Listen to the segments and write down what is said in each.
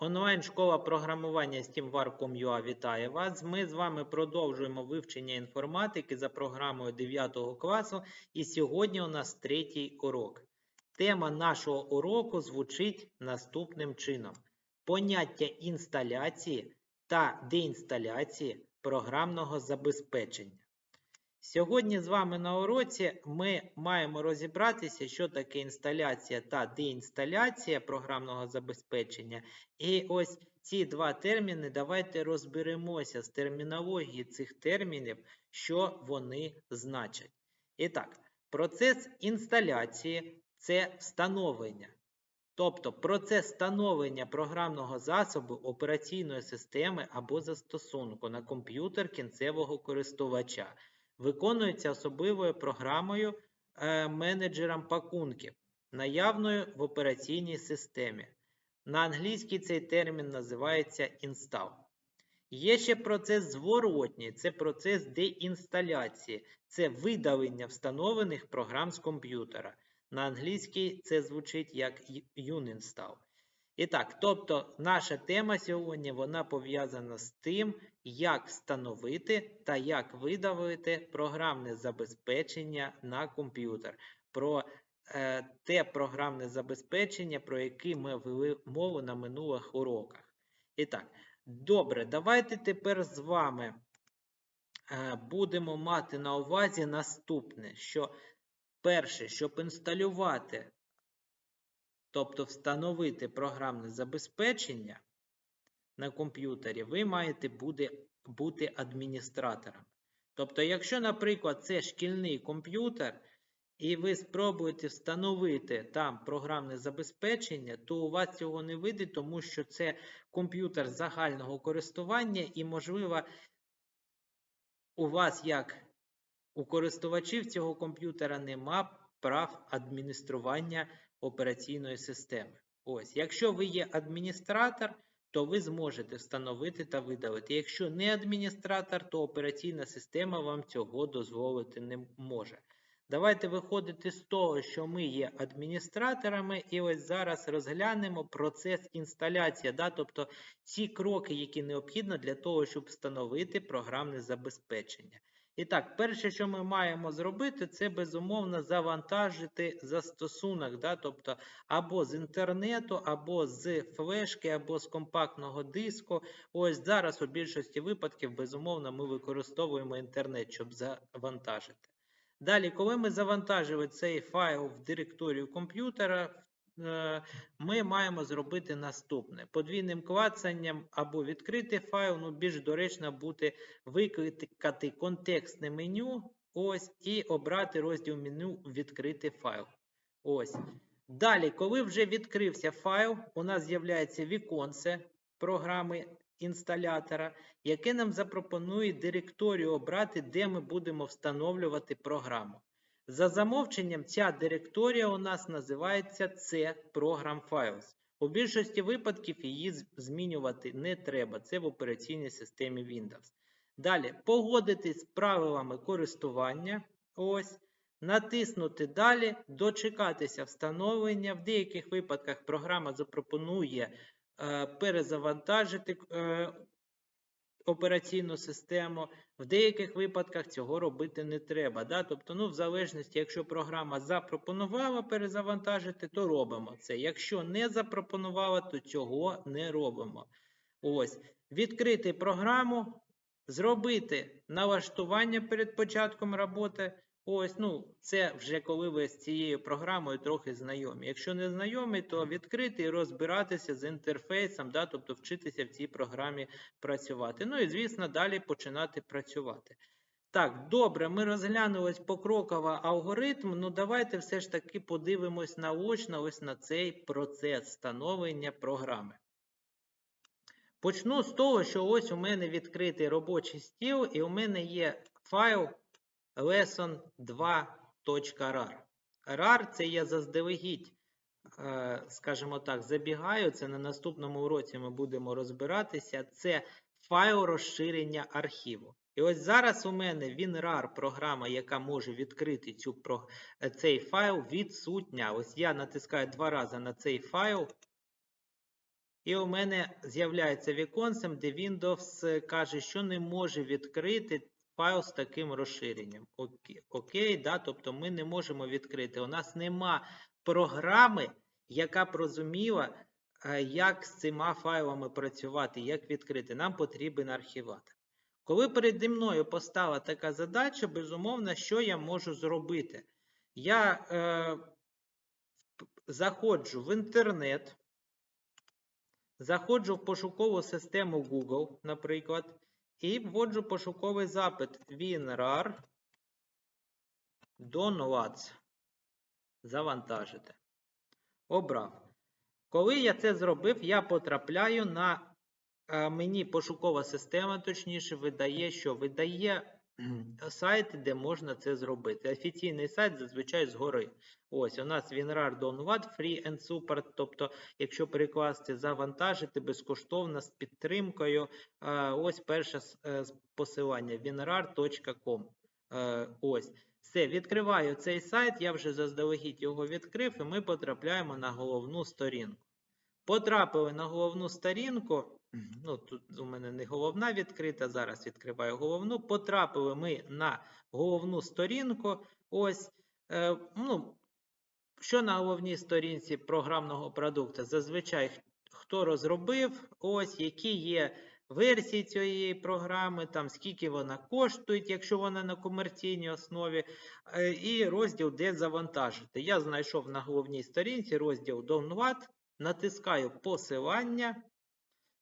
Онлайн-школа програмування SteamWar.com.ua вітає вас. Ми з вами продовжуємо вивчення інформатики за програмою 9 класу. І сьогодні у нас третій урок. Тема нашого уроку звучить наступним чином: поняття інсталяції та деінсталяції програмного забезпечення. Сьогодні з вами на уроці ми маємо розібратися, що таке інсталяція та деінсталяція програмного забезпечення. І ось ці два терміни давайте розберемося з термінології цих термінів, що вони значать. І так, процес інсталяції це встановлення. Тобто процес встановлення програмного засобу операційної системи або застосунку на комп'ютер кінцевого користувача виконується особливою програмою е, менеджером пакунків, наявною в операційній системі. На англійській цей термін називається install. Є ще процес зворотній, це процес деінсталяції, це видалення встановлених програм з комп'ютера. На англійській це звучить як uninstall. І так, тобто наша тема сьогодні вона пов'язана з тим, як встановити та як видавити програмне забезпечення на комп'ютер. Про е, те програмне забезпечення, про яке ми вели мову на минулих уроках. І так, добре, давайте тепер з вами е, будемо мати на увазі наступне, що перше, щоб інсталювати тобто встановити програмне забезпечення на комп'ютері, ви маєте буде, бути адміністратором. Тобто, якщо, наприклад, це шкільний комп'ютер, і ви спробуєте встановити там програмне забезпечення, то у вас цього не вийде, тому що це комп'ютер загального користування, і, можливо, у вас, як у користувачів цього комп'ютера, нема прав адміністрування операційної системи. Ось, Якщо ви є адміністратор, то ви зможете встановити та видалити. Якщо не адміністратор, то операційна система вам цього дозволити не може. Давайте виходити з того, що ми є адміністраторами, і ось зараз розглянемо процес інсталяції, да? тобто ці кроки, які необхідно для того, щоб встановити програмне забезпечення. І так, перше, що ми маємо зробити, це безумовно завантажити застосунок, да? тобто або з інтернету, або з флешки, або з компактного диску. Ось зараз у більшості випадків, безумовно, ми використовуємо інтернет, щоб завантажити. Далі, коли ми завантажили цей файл в директорію комп'ютера, ми маємо зробити наступне: подвійним клацанням або відкрити файл, ну більш доречно буде викликати контекстне меню. Ось, і обрати розділ меню Відкрити файл. Ось. Далі, коли вже відкрився файл, у нас з'являється віконце програми інсталятора, яке нам запропонує директорію обрати, де ми будемо встановлювати програму. За замовченням, ця директорія у нас називається C Program Files. У більшості випадків її змінювати не треба. Це в операційній системі Windows. Далі, погодитись з правилами користування. Ось. Натиснути Далі, дочекатися встановлення. В деяких випадках програма запропонує е, перезавантажити е, операційну систему. В деяких випадках цього робити не треба. Да? Тобто, ну, в залежності, якщо програма запропонувала перезавантажити, то робимо це. Якщо не запропонувала, то цього не робимо. Ось, Відкрити програму, зробити налаштування перед початком роботи. Ось, ну, це вже коли ви з цією програмою трохи знайомі. Якщо не знайомі, то відкрити і розбиратися з інтерфейсом, да, тобто вчитися в цій програмі працювати. Ну і, звісно, далі починати працювати. Так, добре, ми розглянули покроково алгоритм. Ну, давайте все ж таки подивимось наочно ось на цей процес встановлення програми. Почну з того, що ось у мене відкритий робочий стіл, і у мене є файл lesson2.rar. RAR це я заздалегідь, е, скажімо так, забігаю. Це на наступному уроці ми будемо розбиратися. Це файл розширення архіву. І ось зараз у мене WinRAR програма, яка може відкрити цю, цей файл, відсутня. Ось я натискаю два рази на цей файл. І у мене з'являється віконцем, де Windows каже, що не може відкрити файл з таким розширенням. Окей, да? тобто ми не можемо відкрити. У нас нема програми, яка б розуміла, е, як з цими файлами працювати, як відкрити. Нам потрібен архіватор. Коли переді мною постала така задача, безумовно, що я можу зробити? Я е, заходжу в інтернет, заходжу в пошукову систему Google, наприклад, і вводжу пошуковий запит WinRAR Downloads. Завантажити. Обрав. Коли я це зробив, я потрапляю на е, мені пошукова система, точніше, видає, що видає сайт, де можна це зробити. Офіційний сайт зазвичай згори. Ось у нас WinRAR Download Free and Support. Тобто, якщо перекласти, завантажити безкоштовно з підтримкою. е, Ось перше е, посилання winrar.com. Е, Ось. Все, відкриваю цей сайт, я вже заздалегідь його відкрив, і ми потрапляємо на головну сторінку. Потрапили на головну сторінку. Ну, тут у мене не головна відкрита, зараз відкриваю головну. Потрапили ми на головну сторінку. Ось, е, ну, що на головній сторінці програмного продукту? Зазвичай хто розробив, ось які є версії цієї програми, там скільки вона коштує, якщо вона на комерційній основі, е, і розділ де завантажити. Я знайшов на головній сторінці розділ Download, натискаю посилання.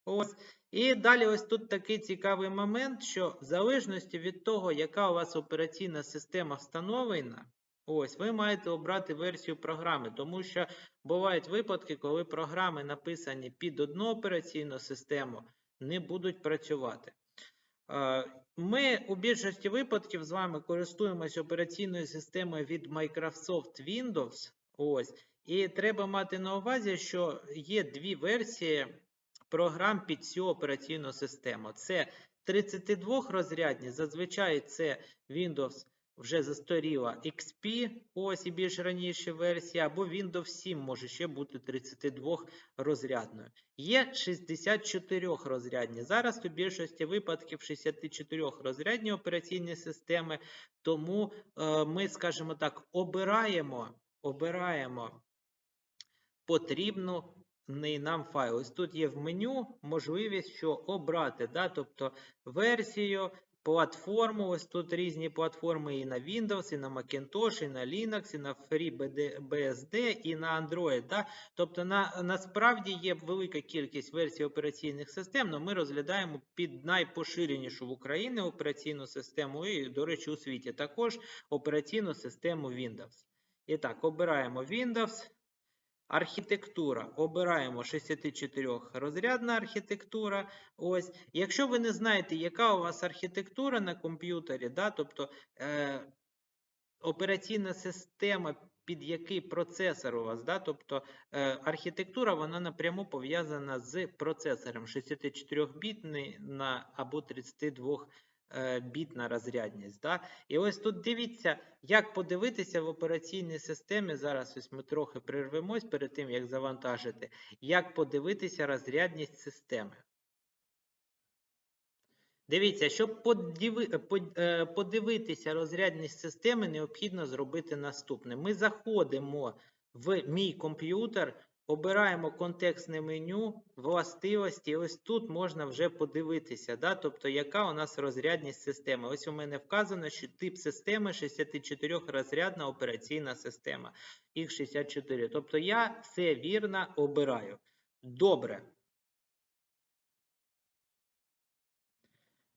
Ось. І далі ось тут такий цікавий момент, що в залежності від того, яка у вас операційна система встановлена, ось ви маєте обрати версію програми, тому що бувають випадки, коли програми написані під одну операційну систему, не будуть працювати. Е, Ми у більшості випадків з вами користуємося операційною системою від Microsoft Windows. Ось. І треба мати на увазі, що є дві версії програм під цю операційну систему. Це 32 розрядні, зазвичай це Windows вже застаріла XP, ось і більш раніші версії, або Windows 7 може ще бути 32 розрядною. Є 64 розрядні. Зараз у більшості випадків 64 розрядні операційні системи, тому е, ми, скажімо так, обираємо, обираємо потрібну нам файл. Ось тут є в меню можливість, що обрати, да, тобто версію, платформу. Ось тут різні платформи і на Windows, і на Macintosh, і на Linux, і на FreeBSD, і на Android. Да? Тобто на, насправді є велика кількість версій операційних систем, але ми розглядаємо під найпоширенішу в Україні операційну систему, і, до речі, у світі також операційну систему Windows. І так, обираємо Windows. Архітектура. Обираємо 64 розрядна архітектура. Ось. Якщо ви не знаєте, яка у вас архітектура на комп'ютері, да, тобто е, операційна система, під який процесор у вас, да, тобто е, архітектура вона напряму пов'язана з процесором 64-бітний на або 32 е, бітна розрядність. Да? І ось тут дивіться, як подивитися в операційній системі. Зараз ось ми трохи прервемось перед тим, як завантажити, як подивитися розрядність системи. Дивіться, щоб е, подивитися розрядність системи, необхідно зробити наступне. Ми заходимо в мій комп'ютер, обираємо контекстне меню, властивості. Ось тут можна вже подивитися, да? тобто, яка у нас розрядність системи. Ось у мене вказано, що тип системи 64 розрядна операційна система. Їх 64. Тобто я все вірно обираю. Добре.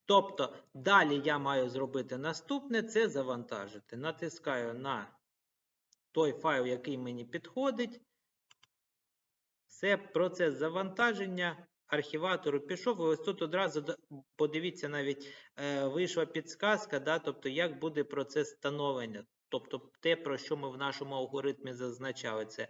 Тобто, далі я маю зробити наступне це завантажити. Натискаю на той файл, який мені підходить. Все, процес завантаження архіватору пішов. І ось тут одразу подивіться, навіть е, вийшла підсказка, да, тобто, як буде процес встановлення. Тобто те, про що ми в нашому алгоритмі зазначали, це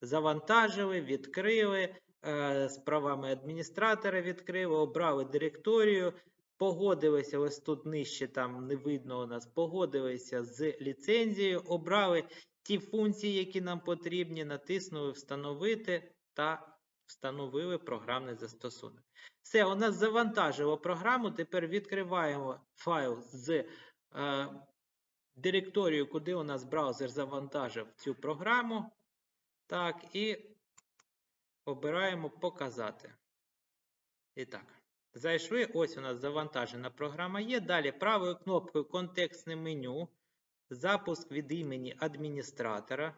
завантажили, відкрили, е, з правами адміністратора відкрили, обрали директорію, погодилися, ось тут нижче там не видно у нас, погодилися з ліцензією, обрали ті функції, які нам потрібні, натиснули встановити та встановили програмний застосунок. Все, у нас завантажило програму. Тепер відкриваємо файл з е, директорію, куди у нас браузер завантажив цю програму. Так, і обираємо показати. І так, зайшли. Ось у нас завантажена програма є. Далі правою кнопкою контекстне меню. Запуск від імені адміністратора.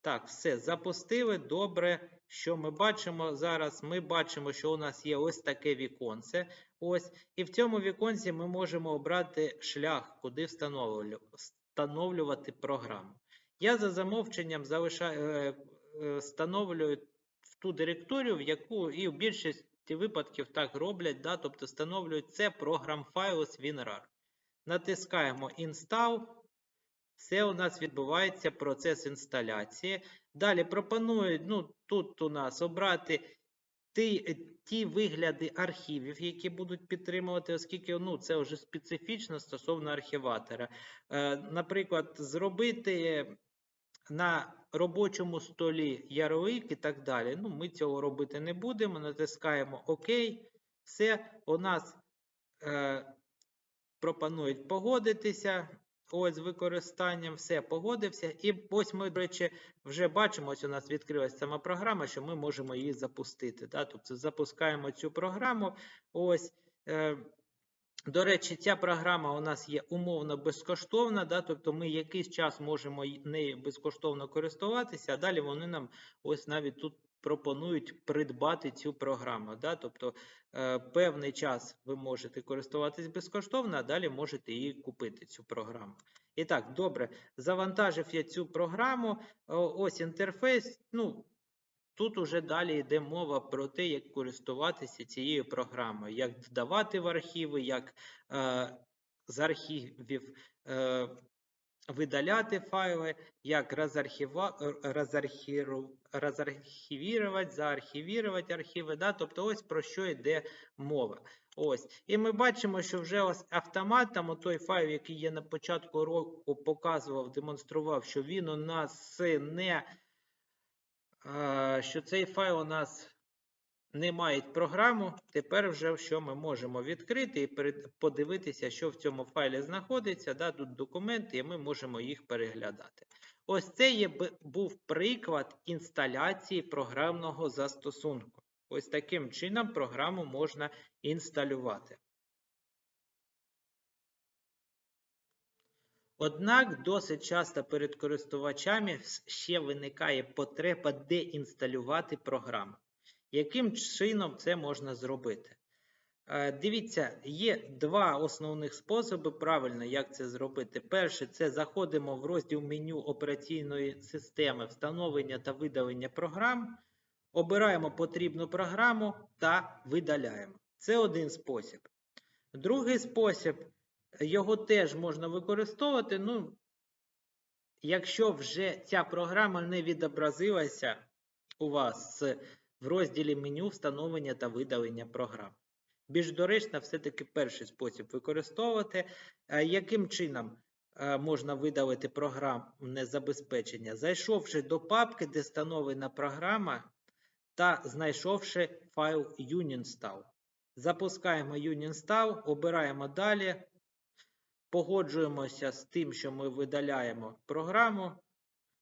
Так, все, запустили. Добре. Що ми бачимо зараз? Ми бачимо, що у нас є ось таке віконце. Ось. І в цьому віконці ми можемо обрати шлях, куди встановлювати програму. Я за замовченням е, е, встановлюю ту директорію, в яку і в більшості випадків так роблять, тобто встановлюють це програм файлу з WinRAR. Натискаємо Install. Все у нас відбувається процес інсталяції. Далі пропонують, ну, тут у нас обрати ті, ті вигляди архівів, які будуть підтримувати, оскільки ну, це вже специфічно стосовно архіватора. Е, наприклад, зробити на робочому столі ярлик і так далі. Ну, ми цього робити не будемо. Натискаємо ОК. Все, у нас е, пропонують погодитися. Ось з використанням все погодився. І ось ми, до речі, вже бачимо, ось у нас відкрилася сама програма, що ми можемо її запустити. Да? Тобто запускаємо цю програму. Ось. Е, до речі, ця програма у нас є умовно безкоштовна, да? тобто ми якийсь час можемо нею безкоштовно користуватися, а далі вони нам ось навіть тут пропонують придбати цю програму. Да? Тобто е, певний час ви можете користуватись безкоштовно, а далі можете її купити, цю програму. І так, добре, завантажив я цю програму. Ось інтерфейс. Ну, Тут уже далі йде мова про те, як користуватися цією програмою, як додавати в архіви, як е, з архівів е, видаляти файли, як розархіва, е, розархівірувати, заархівірувати архіви. Да? Тобто ось про що йде мова. Ось. І ми бачимо, що вже ось автоматом той файл, який я на початку року показував, демонстрував, що він у нас не що цей файл у нас не має програму. Тепер вже що ми можемо відкрити і подивитися, що в цьому файлі знаходиться. Да, тут документи, і ми можемо їх переглядати. Ось це є, був приклад інсталяції програмного застосунку. Ось таким чином програму можна інсталювати. Однак досить часто перед користувачами ще виникає потреба деінсталювати програму. Яким чином це можна зробити? Е, Дивіться, є два основних способи правильно, як це зробити. Перше, це заходимо в розділ меню операційної системи встановлення та видалення програм, обираємо потрібну програму та видаляємо. Це один спосіб. Другий спосіб, його теж можна використовувати. Ну, якщо вже ця програма не відобразилася у вас з- в розділі меню встановлення та видалення програм. Більш доречно все-таки перший спосіб використовувати. Е, Яким чином е, можна видалити програмне забезпечення? Зайшовши до папки, де встановлена програма, та знайшовши файл uninstall. Запускаємо uninstall, обираємо далі, погоджуємося з тим, що ми видаляємо програму.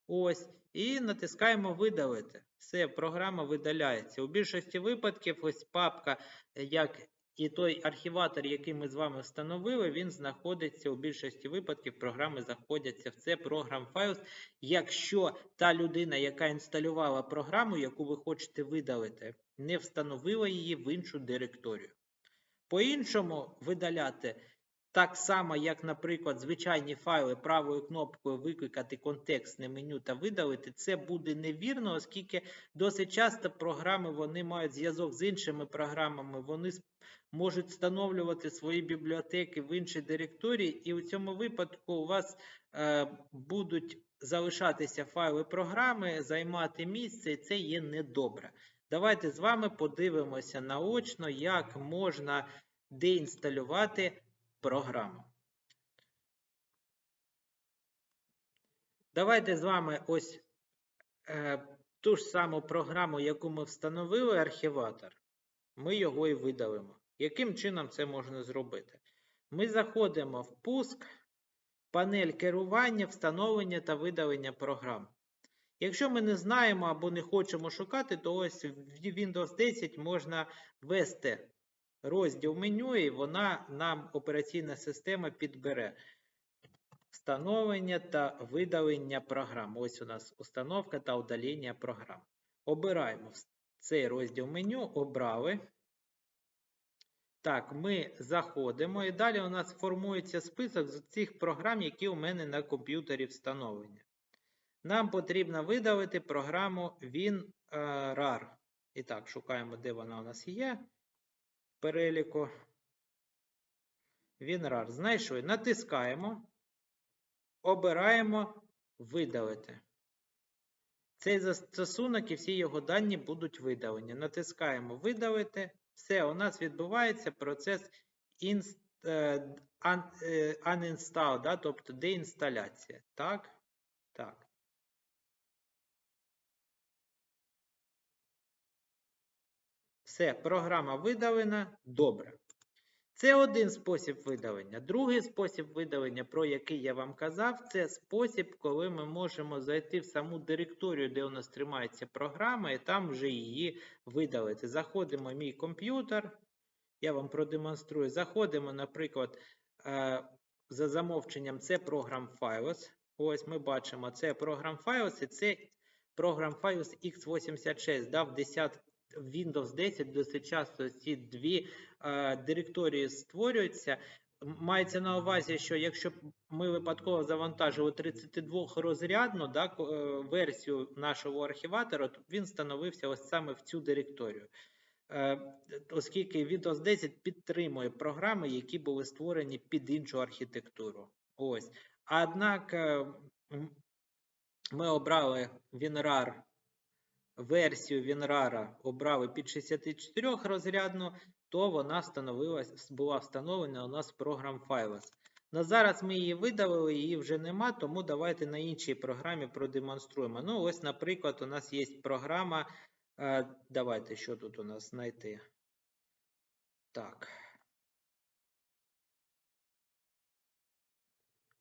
Ось, і натискаємо видалити. Все, програма видаляється. У більшості випадків ось папка, е, як і той архіватор, який ми з вами встановили, він знаходиться у більшості випадків, програми знаходяться в це програм Files. Якщо та людина, яка інсталювала програму, яку ви хочете видалити, не встановила її в іншу директорію. По-іншому видаляти так само, як, наприклад, звичайні файли правою кнопкою викликати контекстне меню та видалити, це буде невірно, оскільки досить часто програми вони мають зв'язок з іншими програмами, вони можуть встановлювати свої бібліотеки в іншій директорії, і у цьому випадку у вас е, будуть залишатися файли програми, займати місце, і це є недобре. Давайте з вами подивимося наочно, як можна деінсталювати програму. Давайте з вами ось е, ту ж саму програму, яку ми встановили, архіватор, ми його і видалимо. Яким чином це можна зробити? Ми заходимо в пуск, панель керування, встановлення та видалення програм. Якщо ми не знаємо або не хочемо шукати, то ось в Windows 10 можна ввести розділ меню, і вона нам операційна система підбере. Встановлення та видалення програм. Ось у нас установка та удалення програм. Обираємо цей розділ меню, обрали. Так, ми заходимо і далі у нас формується список з цих програм, які у мене на комп'ютері встановлені. Нам потрібно видалити програму WinRAR. І так, шукаємо, де вона у нас є. Переліку. WinRAR. Знайшли. Натискаємо. Обираємо видалити. Цей застосунок і всі його дані будуть видалені. Натискаємо видалити. Все, у нас відбувається процес е, е, uninstall, да, тобто деінсталяція. Так? Так. Все, програма видалена. Добре. Це один спосіб видалення. Другий спосіб видалення, про який я вам казав, це спосіб, коли ми можемо зайти в саму директорію, де у нас тримається програма, і там вже її видалити. Заходимо в мій комп'ютер. Я вам продемонструю. Заходимо, наприклад, е, за замовченням, це програм Files. Ось ми бачимо, це програм Files, і це програм Files x86. Да, в 10 Windows 10 досить часто ці дві е, директорії створюються. Мається на увазі, що якщо ми випадково завантажили 32 розрядну да, е, версію нашого архіватора, то він становився ось саме в цю директорію. Е, оскільки Windows 10 підтримує програми, які були створені під іншу архітектуру. Ось. Однак е, ми обрали WinRAR версію WinRAR обрали під 64 розрядну, то вона була встановлена у нас в програм Files. На зараз ми її видалили, її вже нема, тому давайте на іншій програмі продемонструємо. Ну, ось, наприклад, у нас є програма. Е, давайте, що тут у нас знайти. Так.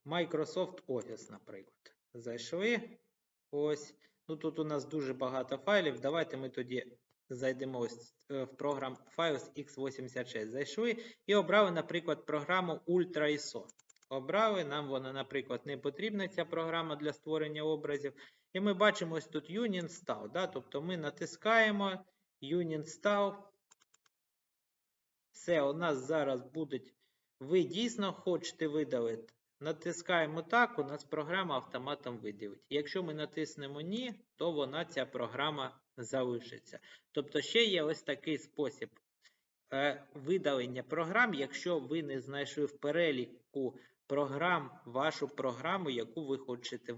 Microsoft Office, наприклад. Зайшли. Ось. Ну тут у нас дуже багато файлів. Давайте ми тоді зайдемо е, в програм Files x86. Зайшли і обрали, наприклад, програму Ultra ISO. Обрали, нам вона, наприклад, не потрібна ця програма для створення образів. І ми бачимо ось тут Union Style. Да? Тобто ми натискаємо Union Style. Все, у нас зараз будуть. Ви дійсно хочете видалити Натискаємо так, у нас програма автоматом виділить. Якщо ми натиснемо Ні, то вона ця програма залишиться. Тобто, ще є ось такий спосіб е, видалення програм, якщо ви не знайшли в переліку програм вашу програму, яку ви хочете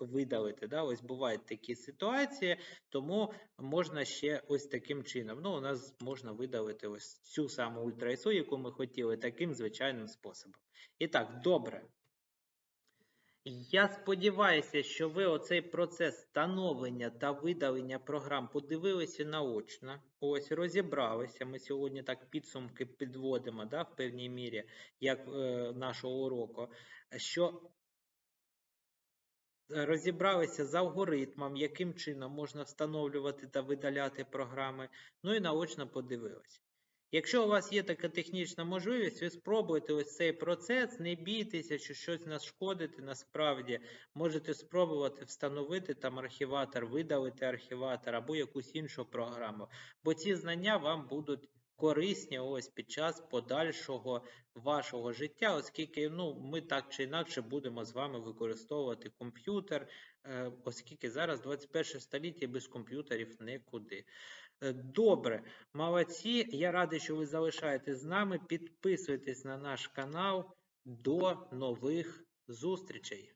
видалити. Да? Ось бувають такі ситуації, тому можна ще ось таким чином. Ну, У нас можна видалити ось цю саму ультрайсу, яку ми хотіли, таким звичайним способом. І так, добре. Я сподіваюся, що ви оцей процес встановлення та видалення програм подивилися наочно. Ось розібралися. Ми сьогодні так підсумки підводимо да, в певній мірі, як е, нашого уроку. що Розібралися з алгоритмом, яким чином можна встановлювати та видаляти програми. Ну і наочно подивилися. Якщо у вас є така технічна можливість, ви спробуйте ось цей процес, не бійтеся, що щось нашкодити, насправді можете спробувати встановити там архіватор, видалити архіватор або якусь іншу програму. Бо ці знання вам будуть корисні ось під час подальшого вашого життя, оскільки ну, ми так чи інакше будемо з вами використовувати комп'ютер, е, оскільки зараз 21 століття без комп'ютерів нікуди. Добре, молодці. Я радий, що ви залишаєтесь з нами. Підписуйтесь на наш канал. До нових зустрічей!